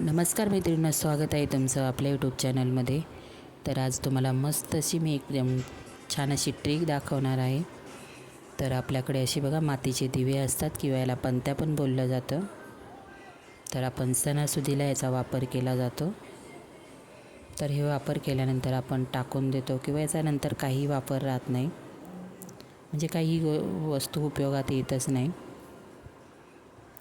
नमस्कार मैत्रिणींना स्वागत आहे तुमचं आपल्या यूट्यूब चॅनलमध्ये तर आज तुम्हाला मस्त अशी मी एकदम छान अशी ट्रिक दाखवणार आहे. तर आपल्याकडे अशी बघा मातीचे दिवे असतात किंवा याला पंत्या पण बोललं जातं. तर आपण सणासुदीला याचा वापर केला जातो. तर हे वापर केल्यानंतर आपण टाकून देतो किंवा याचा नंतर काही वापर राहत नाही. म्हणजे काही वस्तू उपयोगात येतच नाही.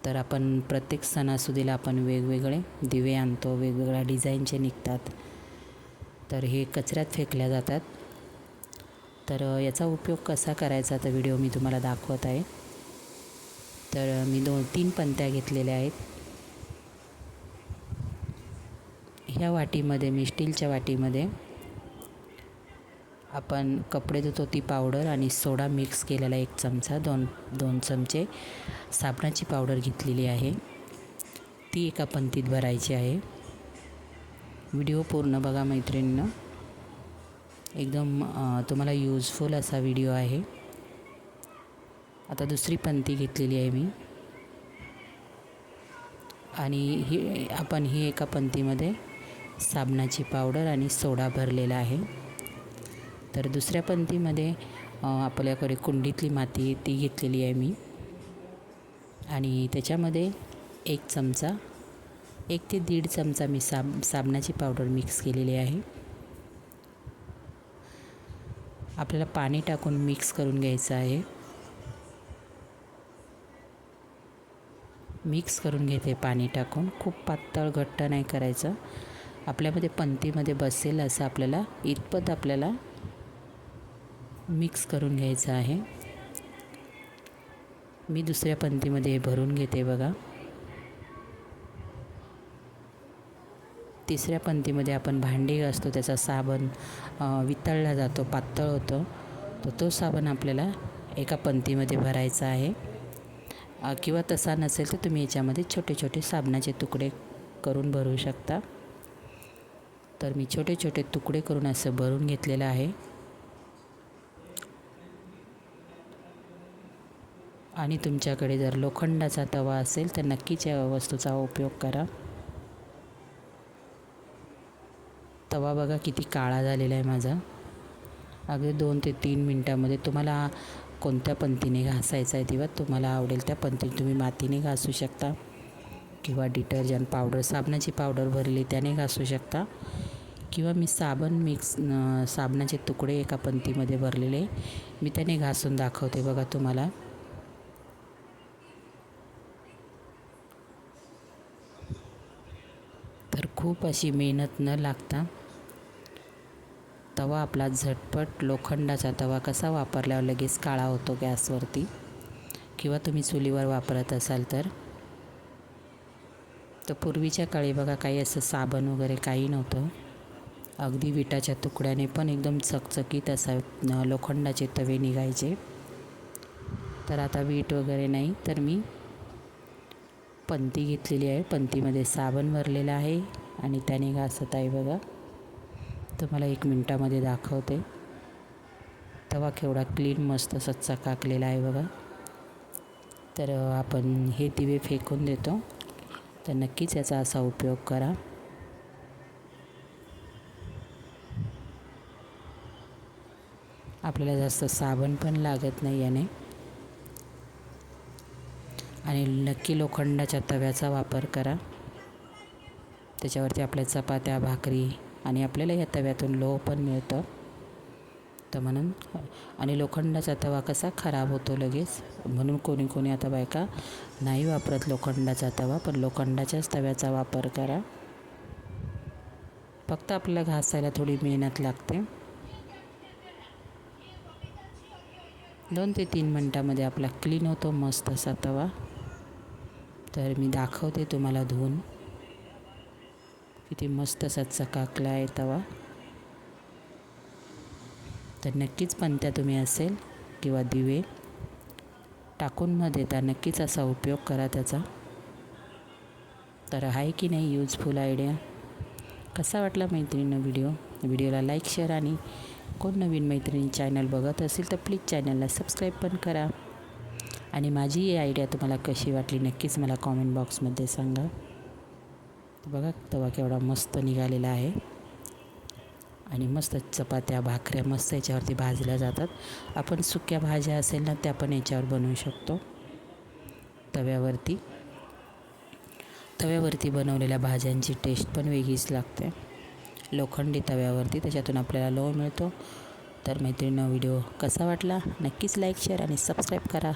तर आपण प्रत्येक सणासुदीला आपण वेगवेगळे दिवे आणतो वेगवेगळ्या डिझाईनचे निघतात. तर हे कचऱ्यात फेकल्या जातात. तर याचा उपयोग कसा करायचा तर व्हिडिओ मी तुम्हाला दाखवत आहे. तर मी दोन तीन पंत्या घेतलेल्या आहेत. ह्या वाटीमध्ये मी स्टीलच्या वाटीमध्ये आपण कपडे धुतो ती पावडर आणि सोडा मिक्स केलेला एक चमचा दोन दोन चमचे साबणाची पावडर घेतलेली आहे. ती एका पंतीत भरायची आहे. व्हिडिओ पूर्ण बघा मैत्रिणींनो. एकदम तुम्हाला यूजफुल असा व्हिडिओ आहे. आता दुसरी पंती घेतलेली आहे मी. आणि ही आपण ही एका पंतीमध्ये साबणाची पावडर आणि सोडा भरलेला आहे. तर दुसऱ्या पंथीमध्ये आपल्याकडे कुंडीतली माती ती घेतलेली आहे मी. आणि त्याच्यामध्ये एक चमचा एक ते दीड चमचा मी साब साबणाची पावडर मिक्स केलेली आहे. आपल्याला पाणी टाकून मिक्स करून घ्यायचं आहे. मिक्स करून घेते पाणी टाकून. खूप पातळ घट्ट नाही करायचं. आपल्यामध्ये पंतीमध्ये बसेल असं आपल्याला इतपत आपल्याला मिक्स करून घ्यायचं आहे. मी दुसऱ्या पंतीमध्ये भरून घेते बघा. तिसऱ्या पंतीमध्ये आपण भांडी असतो त्याचा साबण वितळला जातो पातळ होतो. तर तो साबण आपल्याला एका पंतीमध्ये भरायचा आहे. किंवा तसा नसेल तर तुम्ही याच्यामध्ये छोटे छोटे साबणाचे तुकडे करून भरू शकता. तर मी छोटे छोटे तुकडे करून असं भरून घेतलेलं आहे. आणि तुमच्याकडे जर लोखंडाचा तवा असेल तर नक्कीच या वस्तूचा उपयोग करा. तवा बघा किती काळा झालेला आहे माझा. अगदी दोन ते तीन मिनटामध्ये तुम्हाला कोणत्या पंथीने घासायचा आहे तेव्हा तुम्हाला आवडेल त्या पंथीने तुम्ही मातीने घासू शकता. किंवा डिटर्जंट पावडर साबणाची पावडर भरली त्याने घासू शकता. किंवा मी साबण मिक्स साबणाचे तुकडे एका पंथीमध्ये भरलेले मी त्याने घासून दाखवते बघा तुम्हाला तर खूप अशी मेहनत न लागता तवा आपला झटपट लोखंडाचा तवा कसा वापरल्यावर लगेच काळा होतो गॅसवरती? किंवा तुम्ही चुलीवर वापरत असाल तर? तर पूर्वीच्या काळी बघा काही असं साबण वगैरे काही नव्हतं. अगदी विटाच्या तुकड्याने पण एकदम चकचकीत असा लोखंडाचे तवे निघायचे. तर आता वीट वगैरे नाही तर मी पंती घेतलेली आहे. पंतीमध्ये साबण भरलेलं आहे. आणि त्याने घासत आहे बघा तुम्हाला एक मिनटामध्ये दाखवते. तवा केवढा क्लीन मस्त असा चकाकलेला आहे बघा. तर आपण हे दिवे फेकून देतो. तर नक्कीच याचा असा उपयोग करा. आपल्याला जास्त साबण पण लागत नाही याने. आणि नक्की लोखंडाच्या तव्याचा वापर करा. त्याच्यावरती आपल्या चपात्या भाकरी आणि आपल्याला या तव्यातून लोह पण मिळतं. तर म्हणून आणि लोखंडाचा तवा कसा खराब होतो लगेच म्हणून कोणी कोणी आता बायका नाही वापरत लोखंडाचा तवा पण लोखंडाच्याच तव्याचा वापर करा. फक्त आपल्याला घासायला थोडी मेहनत लागते. दोन ते तीन मिनटामध्ये आपला क्लीन होतो मस्त असा तवा. तर मी दाखवते तुम्हाला धुवून. किती मस्त असा चकाकला आहे तवा. तर नक्कीच पणत्या तुम्ही असेल किंवा दिवे. टाकून न देता नक्कीच असा उपयोग करा त्याचा. तर आहे की नाही यूजफुल आयडिया कसा वाटला मैत्रिणीनं व्हिडिओ व्हिडिओला लाईक शेअर आणि कोण नवीन मैत्रिणी चॅनल बघत असेल तर प्लीज चॅनलला सबस्क्राईब पण करा. आणि माझी ही आयडिया तुम्हाला कशी वाटली नक्कीच मला कॉमेंट बॉक्समध्ये सांगा. तर बघा तवा केवढा मस्त निघालेला आहे. आणि मस्त चपात्या भाकऱ्या मस्त याच्यावरती भाजल्या जातात. आपण सुक्या भाज्या असेल ना त्या पण याच्यावर बनवू शकतो. तव्यावरती. तव्यावरती बनवलेल्या भाज्यांची टेस्ट पण वेगळीच लागते. लोखंडी तव्यावरती त्याच्यातून आपल्याला लोह मिळतो. तर मैत्रिणीनं व्हिडिओ कसा वाटला? नक्कीच लाईक शेअर आणि सबस्क्राईब करा.